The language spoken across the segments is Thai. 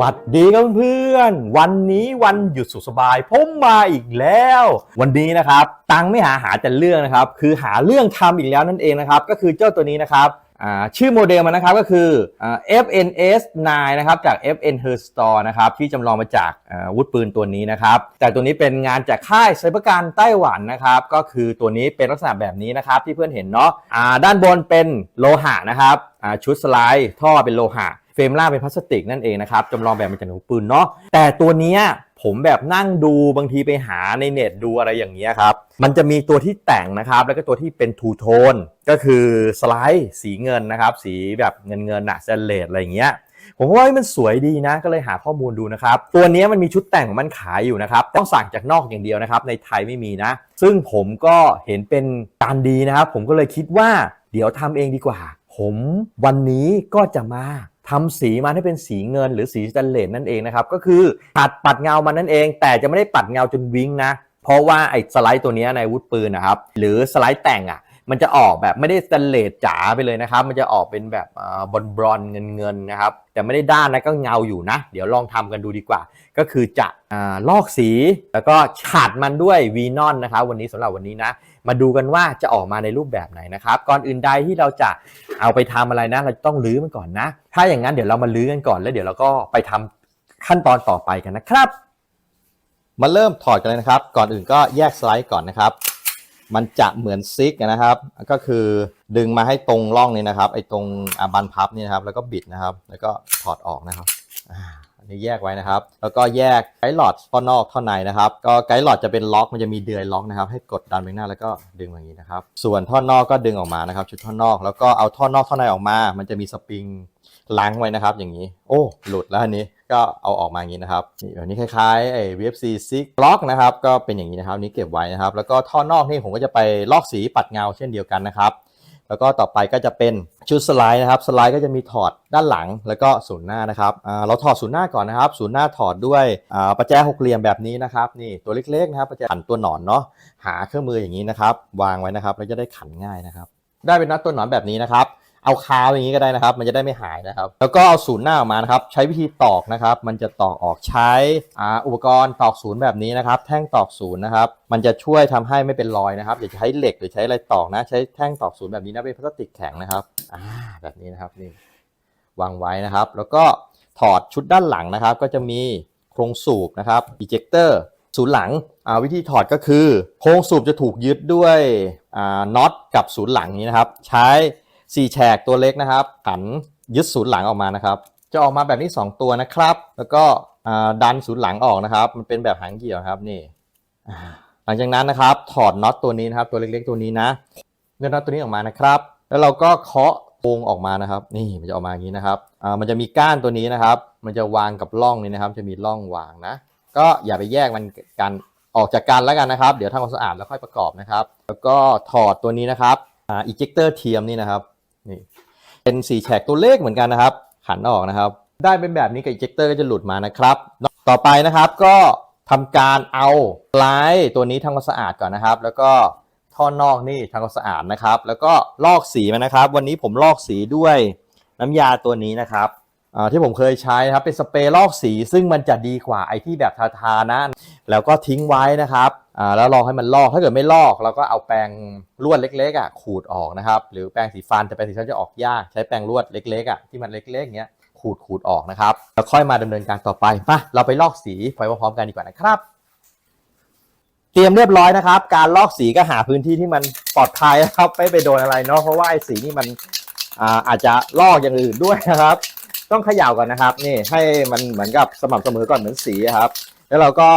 วัดดีครับเพื่อนวันนี้วันหยุดสุขสบายผมมาอีกแล้ว วันนี้นะครับ ตังไม่หาหาแต่เรื่องนะครับ คือหาเรื่องทำอีกแล้วนั่นเองนะครับ ก็คือเจ้าตัวนี้นะครับชื่อโมเดลมันนะครับก็คือ FNS 9 นะครับจาก FN Her Store นะครับที่จำลองมาจากวุธปืนตัวนี้นะครับแต่ตัวนี้เป็นงานจากค่ายไซเบอร์การไต้หวันนะครับก็คือตัวนี้เป็นลักษณะแบบนี้นะครับที่เพื่อนเห็นเนาะด้านบนเป็นโลหะนะครับชุดสไลด์ท่อเป็นโลหะ ฟรมล่างเป็นพลาสติกนั่นเองนะครับจำลองแบบมาจากหนูปืนเนาะแต่ตัวเนี้ยผมแบบนั่งดูบางทีไปหาในเน็ตดูอะไรอย่างเงี้ยครับ มันจะมีตัวที่แต่งนะครับ แล้วก็ตัวที่เป็นทูโทนก็คือสไลด์สีเงินนะครับ สีแบบเงินเงินๆอะเซนเลดอะไรอย่างเงี้ยผมว่ามันสวยดีนะ ก็เลยหาข้อมูลดูนะครับ ตัวนี้มันมีชุดแต่งของมันขายอยู่นะครับ ต้องสั่งจากนอกอย่างเดียวนะครับ ในไทยไม่มีนะ ซึ่งผมก็เห็นเป็นการดีนะครับ ผมก็เลยคิดว่า เดี๋ยวทำเองดีกว่า ผมวันนี้ก็จะมา ทำสีมันให้เป็นสีเงินหรือสีสแตนเลสนั่นเองนะครับ ก็คือปัดปัดเงามันนั่นเอง แต่จะไม่ได้ปัดเงาจนวิ้งนะ เพราะว่าไอ้สไลด์ตัวนี้ในวุธปืนนะครับ หรือสไลด์แต่งอะ มันจะออกแบบไม่ได้สแตนเลสจ๋าไปเลยนะครับ มันจะออกเป็นแบบบอลบรอนเงินเงินนะครับ แต่ไม่ได้ด้านนะก็เงาอยู่นะ เดี๋ยวลองทำกันดูดีกว่า ก็คือจะอลอกสีแล้วก็ฉาดมันด้วยวีนอนนะครับ วันนี้สำหรับวันนี้นะ มาดูกันว่าจะออกมาในรูปแบบไหนนะครับ ก่อนอื่นใดที่เราจะเอาไปทำอะไรนะ เราต้องรื้อมันก่อนนะ ถ้าอย่างนั้นเดี๋ยวเรามารื้อกันก่อนแล้วเดี๋ยวเราก็ไปทำขั้นตอนต่อไปกันนะครับ มาเริ่มถอดกันเลยนะครับ ก่อนอื่นก็แยกสไลด์ก่อนนะครับ มันจะเหมือนซิกนะครับ ก็คือดึงมาให้ตรงร่องนี้นะครับไอ้ตรงบันพับนี่นะครับ แล้วก็บิดนะครับ แล้วก็ถอดออกนะครับอันนี้แยกไว้นะครับ แล้วก็แยกไกด์หลอดท่อนอกท่อนในนะครับ ก็ไกด์หลอดจะเป็นล็อกมันจะมีเดือยล็อกนะครับ ให้กดดันไปหน้าแล้วก็ดึงอย่างนี้นะครับ ส่วนท่อนอกก็ดึงออกมานะครับ ชุดท่อนนอก แล้วก็เอาท่อนอกท่อนในออกมา มันจะมีสปริงล้างไว้นะครับ อย่างนี้ โอ้ หลุดแล้วอันนี้ ก็เอาออกมาอย่างนี้นะครับนี่แบบนี้คล้ายๆไอ้ VFC 6ล็อกนะครับก็เป็นอย่างนี้นะครับนี้เก็บไว้นะครับ แล้วก็ท่อนอกนี่ผมก็จะไปลอกสีปัดเงาเช่นเดียวกันนะครับ แล้วก็ต่อไปก็จะเป็นชุดสไลด์นะครับ สไลด์ก็จะมีถอดด้านหลังแล้วก็ศูนย์หน้านะครับเราถอดศูนย์หน้าก่อนนะครับ ศูนย์หน้าถอดด้วยประแจหกเหลี่ยมแบบนี้นะครับนี่ตัวเล็กๆนะครับประแจขันตัวหนอนเนาะหาเครื่องมืออย่างนี้นะครับ วางไว้นะครับแล้วจะได้ขันง่ายนะครับ ได้เป็นน็อตตัวหนอนแบบนี้นะครับ เอาคาวอย่างนี้ก็ได้นะครับ มันจะได้ไม่หายนะครับ แล้วก็เอาศูนย์หน้าออกมานะครับ ใช้วิธีตอกนะครับ มันจะตอกออกใช้อาอุปกรณ์ตอกศูนย์แบบนี้นะครับ แท่งตอกศูนย์นะครับ มันจะช่วยทำให้ไม่เป็นรอยนะครับ อย่าใช้เหล็กหรือใช้อะไรตอกนะ ใช้แท่งตอกศูนย์แบบนี้นะ เป็นพลาสติกแข็งนะครับ อ่า แบบนี้นะครับนี่ วางไว้นะครับ แล้วก็ถอดชุดด้านหลังนะครับ ก็จะมีโครงสูบนะครับ ejector ศูนย์หลังอ่าวิธีถอดก็คือ โครงสูบจะถูกยึดด้วยอ่าน็อตกับศูนย์หลังนี้นะครับ ใช้ สี่แฉกตัวเล็กนะครับขันยึดศูนย์หลังออกมานะครับ จะออกมาแบบนี้ 2 ตัวนะครับ แล้วก็ดันศูนย์หลังออกนะครับ มันเป็นแบบหางเกี่ยวครับนี่หลังจากนั้นนะครับ ถอดน็อตตัวนี้นะครับ ตัวเล็กๆ ตัวนี้นะเลื่อนน็อตตัวนี้ออกมานะครับ แล้วเราก็เคาะโครงออกมานะครับ นี่มันจะออกมาอย่างนี้นะครับอ่ามันจะมีก้านตัวนี้นะครับ มันจะวางกับร่องนี้นะครับ จะมีร่องวางนะ ก็อย่าไปแยกมันกันออกจากกันแล้วกันนะครับ เดี๋ยวทำความสะอาดแล้วค่อยประกอบนะครับ แล้วก็ถอดตัวนี้นะครับอ่า ejector เทียมนี่นะครับ นี่เป็นสี่แฉกตัวเลขเหมือนกันนะครับ ขันออกนะครับ ได้เป็นแบบนี้กับ ejector ก็จะหลุดมานะครับ ต่อไปนะครับก็ทำการเอาไลท์ตัวนี้ทำความสะอาดก่อนนะครับ แล้วก็ท่อนอกนี่ทำความสะอาดนะครับ แล้วก็ลอกสีมันนะครับ วันนี้ผมลอกสีด้วยน้ำยาตัวนี้นะครับที่ผมเคยใช้นะครับเป็นสเปรย์ลอกสีซึ่งมันจะดีกว่าไอที่แบบทาๆนะ แล้วก็ทิ้งไว้นะครับ อ่าแล้วรองให้มันลอกถ้าเกิดไม่ลอกเราก็เอาแปรงลวดเล็กๆอะขูดออกนะครับหรือแปรงสีฟันแต่แปรงสีฟันจะออกยากใช้แปรงลวดเล็กๆอะที่มันเล็กๆอย่างเงี้ยขูดขูดออกนะครับแล้วค่อยมาดำเนินการต่อไปมาเราไปลอกสีไปพร้อมๆกันดีกว่านะครับ เตรียมเรียบร้อยนะครับ การลอกสีก็หาพื้นที่ที่มันปลอดภัยนะครับไม่ไปโดนอะไรเนาะเพราะว่าไอ้สีนี่มันอ่าอาจจะลอกอย่างอื่นด้วยนะครับ ต้องเขย่าก่อนนะครับ นี่ให้มันเหมือนกับสม่ำเสมอก่อนเหมือนสีครับ แล้วเราก็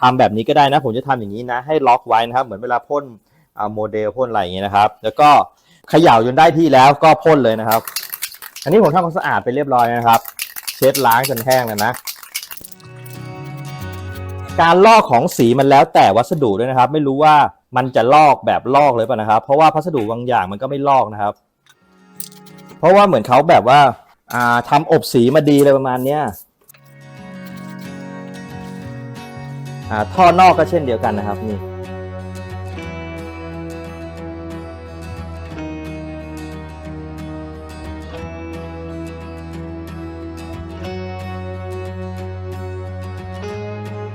ทำแบบนี้ก็ได้นะ ผมจะทำอย่างนี้นะ ให้ล็อกไว้นะครับ เหมือนเวลาพ่นโมเดลพ่นอะไรอย่างเงี้ยนะครับ แล้วก็เขย่าจนได้ที่แล้วก็พ่นเลยนะครับ อันนี้ผมทำความสะอาดไปเรียบร้อยนะครับ เช็ดล้างจนแห้งแล้วนะ การลอกของสีมันแล้วแต่วัสดุด้วยนะครับ ไม่รู้ว่ามันจะลอกแบบลอกเลยป่ะนะครับ เพราะว่าพัสดุบางอย่างมันก็ไม่ลอกนะครับ เพราะว่าเหมือนเขาแบบว่าอ่าทำอบสีมาดีเลยประมาณเนี้ย ท่อนอกก็เช่นเดียวกันนะครับนี่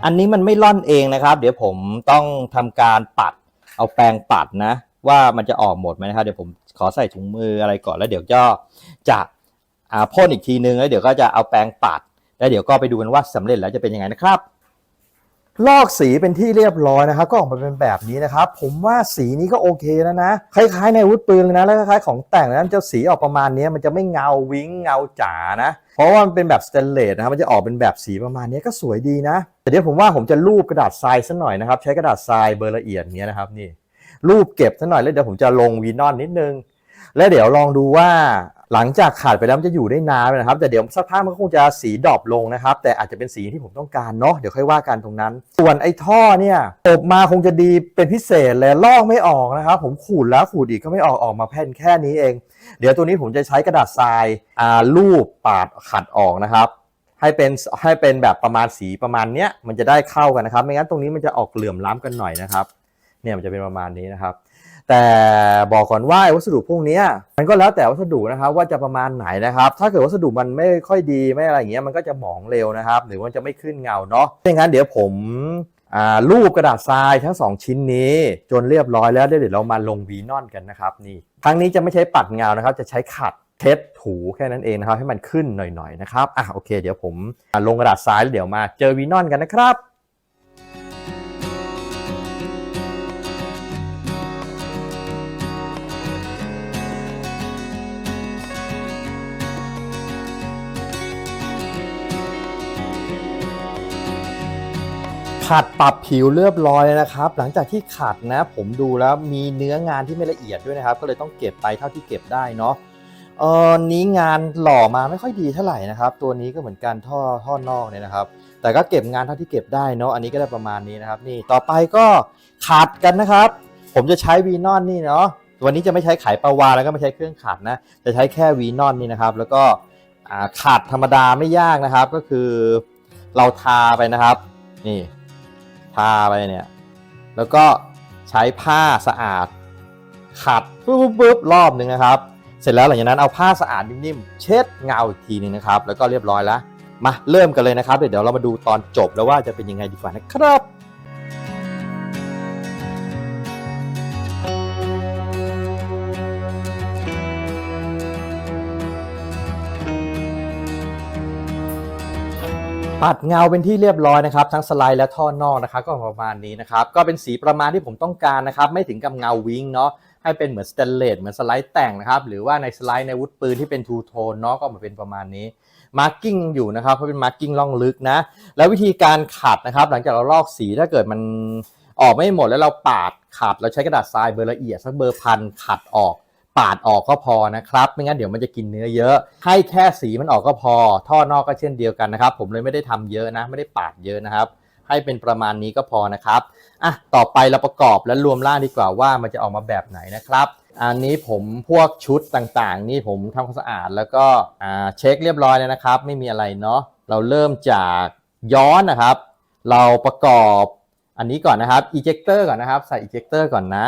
อันนี้มันไม่ล่อนเองนะครับ เดี๋ยวผมต้องทำการปัดเอาแปรงปัดนะ ว่ามันจะออกหมดไหมนะครับเดี๋ยวผมขอใส่ถุงมืออะไรก่อนแล้วเดี๋ยวก็จะอ่าพ่นอีกทีนึงแล้วเดี๋ยวก็จะเอาแปรงปัด แล้วเดี๋ยวก็ไปดูกันว่าสำเร็จแล้วจะเป็นยังไงนะครับ ลอกสีเป็นที่เรียบร้อยนะครับ ก็ออกมาเป็นแบบนี้นะครับ ผมว่าสีนี้ก็โอเคแล้วนะ คล้ายๆในวุธปืนเลยนะ แล้วคล้ายๆของแต่งนั้นจะสีออกประมาณนี้มันจะไม่เงาวิ้งเงาจ๋านะ เพราะว่ามันเป็นแบบสเตนเลสนะครับ มันจะออกเป็นแบบสีประมาณนี้ก็สวยดีนะ แต่เดี๋ยวผมว่าผมจะรูปกระดาษทรายสักหน่อยนะครับ ใช้กระดาษทรายเบอร์ละเอียดเงี้ยนะครับนี่ รูปเก็บสักหน่อยแล้วเดี๋ยวผมจะลงวีนอนนิดนึง แล้วเดี๋ยวลองดูว่า หลังจากขาดไปแล้วมันจะอยู่ได้นานนะครับ แต่เดี๋ยวสักพักมันก็คงจะสีดรอปลงนะครับ แต่อาจจะเป็นสีที่ผมต้องการเนาะเดี๋ยวค่อยว่ากันตรงนั้น ส่วนไอ้ท่อเนี่ยอบมาคงจะดีเป็นพิเศษเลยลอกไม่ออกนะครับผมขูดแล้วขูดอีกก็ไม่ออกออกมาแผ่นแค่นี้เอง เดี๋ยวตัวนี้ผมจะใช้กระดาษทรายอ่ารูปปาดขัดออกนะครับให้เป็นให้เป็นแบบประมาณสีประมาณเนี้ยมันจะได้เข้ากันนะครับ ไม่งั้นตรงนี้มันจะออกเหลื่อมล้ำกันหน่อยนะครับ เนี่ยมันจะเป็นประมาณนี้นะครับ แต่บอกก่อนว่าวัสดุพวกนี้มันก็แล้วแต่วัสดุนะครับว่าจะประมาณไหนนะครับ ถ้าเกิดวัสดุมันไม่ค่อยดีไม่อะไรอย่างเงี้ยมันก็จะหมองเร็วนะครับ หรือว่าจะไม่ขึ้นเงาเนาะดังนั้นเดี๋ยวผมอ่ารูปกระดาษทรายทั้งสองชิ้นนี้ จนเรียบร้อยแล้วเดี๋ยวเรามาลงวีนอนกันนะครับนี่ครั้งนี้จะไม่ใช้ปัดเงานะครับ จะใช้ขัดเช็ดถูแค่นั้นเองนะครับ ให้มันขึ้นหน่อยๆนะครับอะโอเค เดี๋ยวผมอะลงกระดาษทรายแล้วเดี๋ยวมาเจอวีนอนกันนะครับ ขัดปรับผิวเรียบร้อยนะครับ หลังจากที่ขัดนะ ผมดูแล้วมีเนื้องานที่ไม่ละเอียดด้วยนะครับ ก็เลยต้องเก็บไปเท่าที่เก็บได้เนาะเออนี้งานหล่อมาไม่ค่อยดีเท่าไหร่นะครับ ตัวนี้ก็เหมือนกันท่อท่อนอกเนี่ยนะครับ แต่ก็เก็บงานเท่าที่เก็บได้เนาะอันนี้ก็ได้ประมาณนี้นะครับ นี่ต่อไปก็ขัดกันนะครับ ผมจะใช้วีนอนนี่เนาะวันนี้จะไม่ใช้ไขปลาวาแล้วก็ไม่ใช้เครื่องขัดนะจะใช้แค่วีนอนนี่นะครับ แล้วก็ขัดธรรมดาไม่ยากนะครับ ก็คือเราทาไปนะครับ นี่ ทาไปเนี่ยแล้วก็ใช้ผ้าสะอาด ขัดปุ๊บปุ๊บปุ๊บรอบหนึ่งนะครับ เสร็จแล้วหลังจากนั้นเอาผ้าสะอาดนิ่มๆเช็ดเงาอีกทีหนึงนะครับ แล้วก็เรียบร้อยแล้วมาเริ่มกันเลยนะครับเดี๋ยวเรามาดูตอนจบแล้วว่าจะเป็นยังไงดีกว่านะครับ ปัดเงาเป็นที่เรียบร้อยนะครับ ทั้งสไลด์และท่อนอกนะครับ ก็ประมาณนี้นะครับ ก็เป็นสีประมาณที่ผมต้องการนะครับ ไม่ถึงกับเงาวิงเนาะให้เป็นเหมือนสเตนเลสเหมือนสไลด์แต่งนะครับ หรือว่าในสไลด์ในวุธปืนที่เป็นทูโทนเนาะก็มาเป็นประมาณนี้มาร์กิ้งอยู่นะครับเพราะเป็นมาร์กิ้งล่องลึกนะ แล้ววิธีการขัดนะครับ หลังจากเราลอกสีถ้าเกิดมันออกไม่หมดแล้วเราปาดขัด เราใช้กระดาษทรายเบอร์ละเอียดสักเบอร์พันขัดออก ปาดออกก็พอนะครับ ไม่งั้นเดี๋ยวมันจะกินเนื้อเยอะ ให้แค่สีมันออกก็พอ ท่อนอกก็เช่นเดียวกันนะครับ ผมเลยไม่ได้ทำเยอะนะ ไม่ได้ปาดเยอะนะครับ ให้เป็นประมาณนี้ก็พอนะครับอะต่อไปเราประกอบและรวมร่างดีกว่าว่ามันจะออกมาแบบไหนนะครับอันนี้ผมพวกชุดต่างๆ นี่ผมทำความสะอาดแล้วก็อ่าเช็คเรียบร้อยแล้วนะครับ ไม่มีอะไรเนาะเราเริ่มจากย้อนนะครับ เราประกอบอันนี้ก่อนนะครับ ejector ก่อนนะครับ ใส่ ejector ก่อนนะ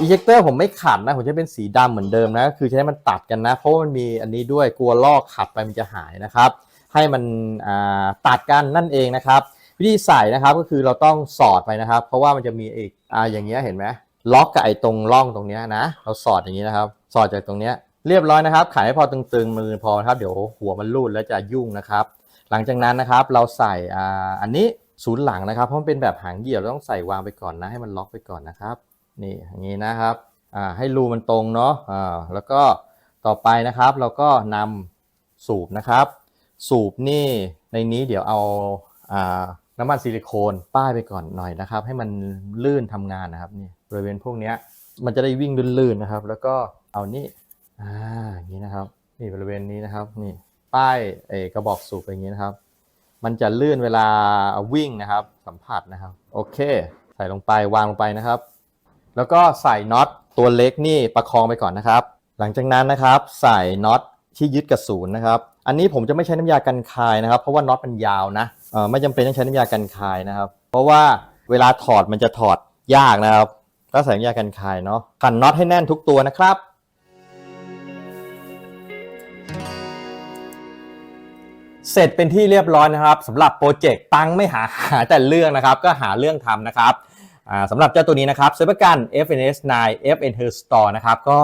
อีเจคเตอร์ผมไม่ขัดนะ ผมจะเป็นสีดำเหมือนเดิมนะ คือใช้มันตัดกันนะ เพราะว่ามันมีอันนี้ด้วยกลัวลอกขัดไปมันจะหายนะครับ ให้มันตัดกันนั่นเองนะครับ วิธีใส่นะครับก็คือเราต้องสอดไปนะครับ เพราะว่ามันจะมีอีกออย่างเงี้ยเห็นไหมล็อกกับไอ้ตรงร่องตรงเนี้ยนะ เราสอดอย่างนี้นะครับ สอดจากตรงเนี้ยเรียบร้อยนะครับขายให้พอตึงๆมือพอครับเดี๋ยวหัวมันรูดแล้วจะยุ่งนะครับ หลังจากนั้นนะครับเราใส่อันนี้ศูนย์หลังนะครับเพราะมันเป็นแบบหางเหยี่ยวเราต้องใส่วางไปก่อนนะให้มันล็อกไปก่อนนะครับ นี่อย่างนี้นะครับอ่าให้รูมันตรงเนาะอ่าแล้วก็ต่อไปนะครับเราก็นำสูบนะครับ สูบนี่ในนี้เดี๋ยวเอาอ่าน้ำมันซิลิโคนป้ายไปก่อนหน่อยนะครับ ให้มันลื่นทำงานนะครับนี่บริเวณพวกเนี้ยมันจะได้วิ่งลื่นๆนะครับ แล้วก็เอานี่อ่าอย่างนี้นะครับนี่บริเวณนี้นะครับนี่ป้ายเอกระบอกสูบอย่างนี้นะครับ มันจะลื่นเวลาวิ่งนะครับ สัมผัสนะครับ โอเค ใส่ลงไปวางลงไปนะครับ แล้วก็ใส่น็อตตัวเล็กนี่ประคองไปก่อนนะครับ หลังจากนั้นนะครับใส่น็อตที่ยึดกับศูนย์นะครับ อันนี้ผมจะไม่ใช้น้ำยากันคายนะครับ เพราะว่าน็อตมันยาวนะไม่จำเป็นต้องใช้น้ำยากันคายนะครับ เพราะว่าเวลาถอดมันจะถอดยากนะครับ ก็ใส่น้ำยากันคายเนาะขันน็อตให้แน่นทุกตัวนะครับเสร็จเป็นที่เรียบร้อยนะครับสำหรับโปรเจกต์ตังไม่หาหาแต่เรื่องนะครับ ก็หาเรื่องทำนะครับ สำหรับเจ้าตัวนี้นะครับซื้อประกัน FNS 9 FN Her Store นะครับก็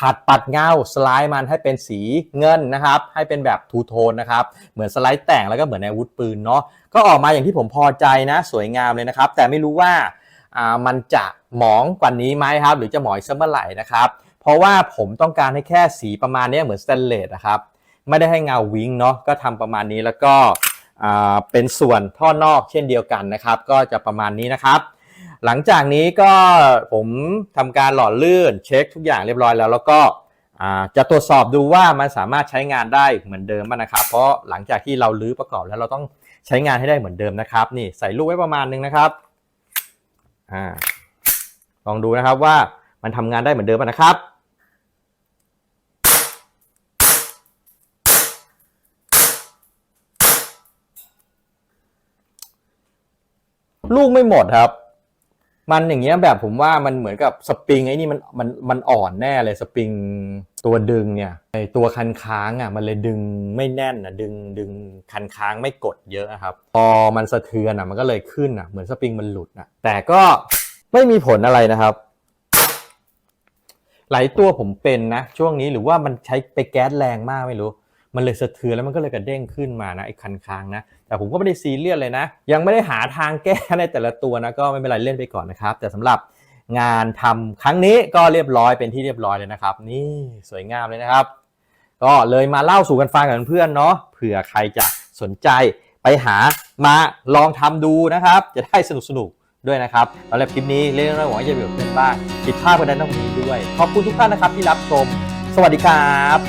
ขัดปัดเงาสไลด์มันให้เป็นสีเงินนะครับให้เป็นแบบทูโทนนะครับเหมือนสไลด์แต่งแล้วก็เหมือนในอาวุธปืนเนาะก็ออกมาอย่างที่ผมพอใจนะสวยงามเลยนะครับ แต่ไม่รู้ว่ามันจะหมองกว่านี้ไหมครับ หรือจะหมองอีกสักเมื่อไหร่นะครับเพราะว่าผมต้องการให้แค่สีประมาณนี้เหมือนสแตนเลสนะครับไม่ได้ให้เงาวิงเนาะก็ทำประมาณนี้แล้วก็เป็นส่วนท่อนอกเช่นเดียวกันนะครับ ก็จะประมาณนี้นะครับ หลังจากนี้ก็ผมทำการหล่อลื่นเช็คทุกอย่างเรียบร้อยแล้ว แล้วก็จะตรวจสอบดูว่ามันสามารถใช้งานได้เหมือนเดิมป่ะนะครับ เพราะหลังจากที่เราลื้อประกอบแล้วเราต้องใช้งานให้ได้เหมือนเดิมนะครับ นี่ใส่ลูกไว้ประมาณนึงนะครับอ่าลองดูนะครับว่ามันทำงานได้เหมือนเดิมนะครับลูกไม่หมดครับ มันอย่างเงี้ยแบบผมว่ามันเหมือนกับสปริงไอ้นี่มันมันมันอ่อนแน่เลยสปริงตัวดึงเนี่ยไอตัวคันค้างอะมันเลยดึงไม่แน่นอะดึงดึงคันค้างไม่กดเยอะอะครับ พอมันสะเทือนอะมันก็เลยขึ้นอะเหมือนสปริงมันหลุดอะแต่ก็ไม่มีผลอะไรนะครับ หลายตัวผมเป็นนะช่วงนี้หรือว่ามันใช้ไปแก๊สแรงมากไม่รู้ มันเลยสะเทือนแล้วมันก็เลยกระเด้งขึ้นมานะไอ้คันค้างนะ แต่ผมก็ไม่ได้ซีเรียสเลยนะ ยังไม่ได้หาทางแก้ในแต่ละตัวนะก็ไม่เป็นไรเล่นไปก่อนนะครับ แต่สำหรับงานทำครั้งนี้ก็เรียบร้อยเป็นที่เรียบร้อยเลยนะครับ นี่สวยงามเลยนะครับ ก็เลยมาเล่าสู่กันฟังกับเพื่อนเนาะเผื่อใครจะสนใจไปหามาลองทำดูนะครับ จะได้สนุกๆด้วยนะครับสำหรับคลิปนี้เล่นน้อยหวังจะเป็นเพื่อนบ้างผิดพลาดไปได้ต้องมีด้วย ขอบคุณทุกท่านนะครับที่รับชม สวัสดีครับ